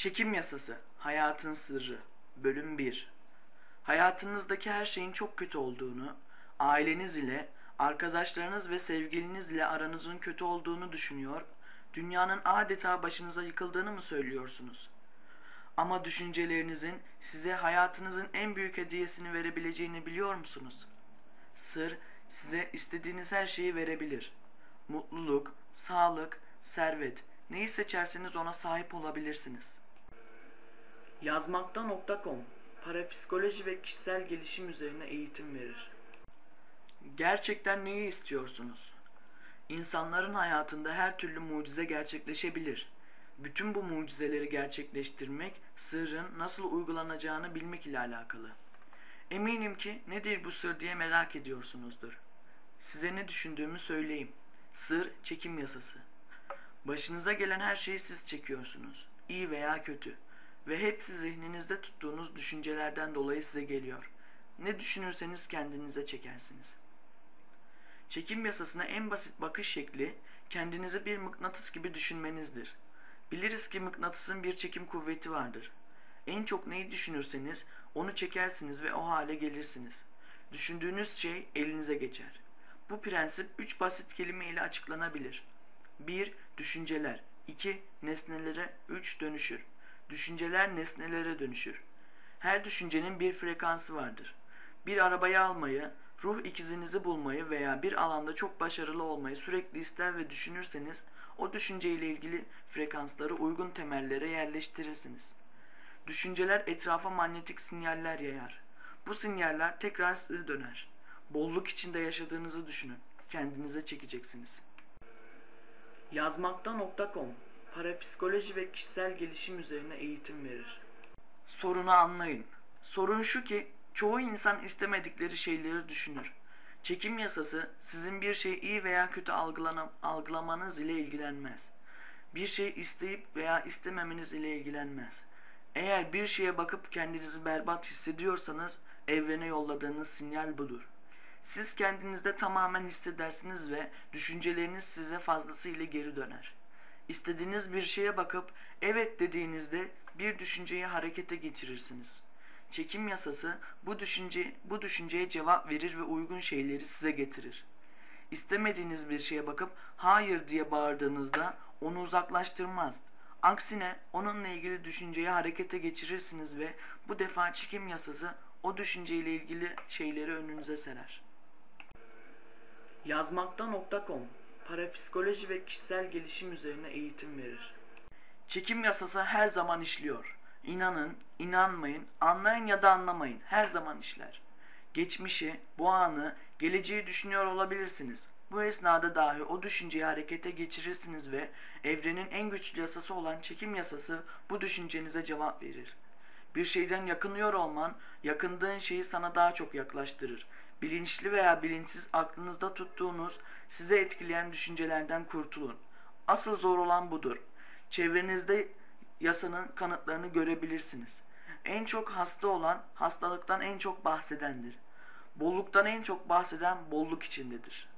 Çekim yasası, hayatın sırrı. Bölüm 1. Hayatınızdaki her şeyin çok kötü olduğunu, aileniz ile, arkadaşlarınız ve sevgiliniz ile aranızın kötü olduğunu düşünüyor, dünyanın adeta başınıza yıkıldığını mı söylüyorsunuz? Ama düşüncelerinizin size hayatınızın en büyük hediyesini verebileceğini biliyor musunuz? Sır size istediğiniz her şeyi verebilir. Mutluluk, sağlık, servet, neyi seçerseniz ona sahip olabilirsiniz. Yazmakta.com Parapsikoloji ve kişisel gelişim üzerine eğitim verir. Gerçekten neyi istiyorsunuz? İnsanların hayatında her türlü mucize gerçekleşebilir. Bütün bu mucizeleri gerçekleştirmek sırrın nasıl uygulanacağını bilmek ile alakalı. Eminim ki nedir bu sır diye merak ediyorsunuzdur. Size ne düşündüğümü söyleyeyim. Sır çekim yasası. Başınıza gelen her şeyi siz çekiyorsunuz. iyi veya kötü. Ve hepsi zihninizde tuttuğunuz düşüncelerden dolayı size geliyor. Ne düşünürseniz kendinize çekersiniz. Çekim yasasına en basit bakış şekli kendinizi bir mıknatıs gibi düşünmenizdir. Biliriz ki mıknatısın bir çekim kuvveti vardır. En çok neyi düşünürseniz onu çekersiniz ve o hale gelirsiniz. Düşündüğünüz şey elinize geçer. Bu prensip üç basit kelime ile açıklanabilir. 1. Düşünceler 2. Nesnelere 3. Dönüşür Düşünceler nesnelere dönüşür. Her düşüncenin bir frekansı vardır. Bir arabayı almayı, ruh ikizinizi bulmayı veya bir alanda çok başarılı olmayı sürekli ister ve düşünürseniz o düşünceyle ilgili frekansları uygun temellere yerleştirirsiniz. Düşünceler etrafa manyetik sinyaller yayar. Bu sinyaller tekrar size döner. Bolluk içinde yaşadığınızı düşünün. Kendinize çekeceksiniz. Yazmakta.com Parapsikoloji ve kişisel gelişim üzerine eğitim verir. Sorunu anlayın. Sorun şu ki çoğu insan istemedikleri şeyleri düşünür. Çekim yasası sizin bir şeyi iyi veya kötü algılamanız ile ilgilenmez. Bir şey isteyip veya istememeniz ile ilgilenmez. Eğer bir şeye bakıp kendinizi berbat hissediyorsanız evrene yolladığınız sinyal budur. Siz kendinizde tamamen hissedersiniz ve düşünceleriniz size fazlasıyla geri döner. İstediğiniz bir şeye bakıp evet dediğinizde bir düşünceyi harekete geçirirsiniz. Çekim yasası bu düşünce bu düşünceye cevap verir ve uygun şeyleri size getirir. İstemediğiniz bir şeye bakıp hayır diye bağırdığınızda onu uzaklaştırmaz. Aksine onunla ilgili düşünceyi harekete geçirirsiniz ve bu defa çekim yasası o düşünceyle ilgili şeyleri önünüze serer. Yazmakta.com Parapsikoloji ve kişisel gelişim üzerine eğitim verir. Çekim yasası her zaman işliyor. İnanın, inanmayın, anlayın ya da anlamayın her zaman işler. Geçmişi, bu anı, geleceği düşünüyor olabilirsiniz. Bu esnada dahi o düşünceyi harekete geçirirsiniz ve evrenin en güçlü yasası olan çekim yasası bu düşüncenize cevap verir. Bir şeyden yakınıyor olman, yakındığın şeyi sana daha çok yaklaştırır. Bilinçli veya bilinçsiz aklınızda tuttuğunuz, size etkileyen düşüncelerden kurtulun. Asıl zor olan budur. Çevrenizde yasanın kanıtlarını görebilirsiniz. En çok hasta olan hastalıktan en çok bahsedendir. Bolluktan en çok bahseden bolluk içindedir.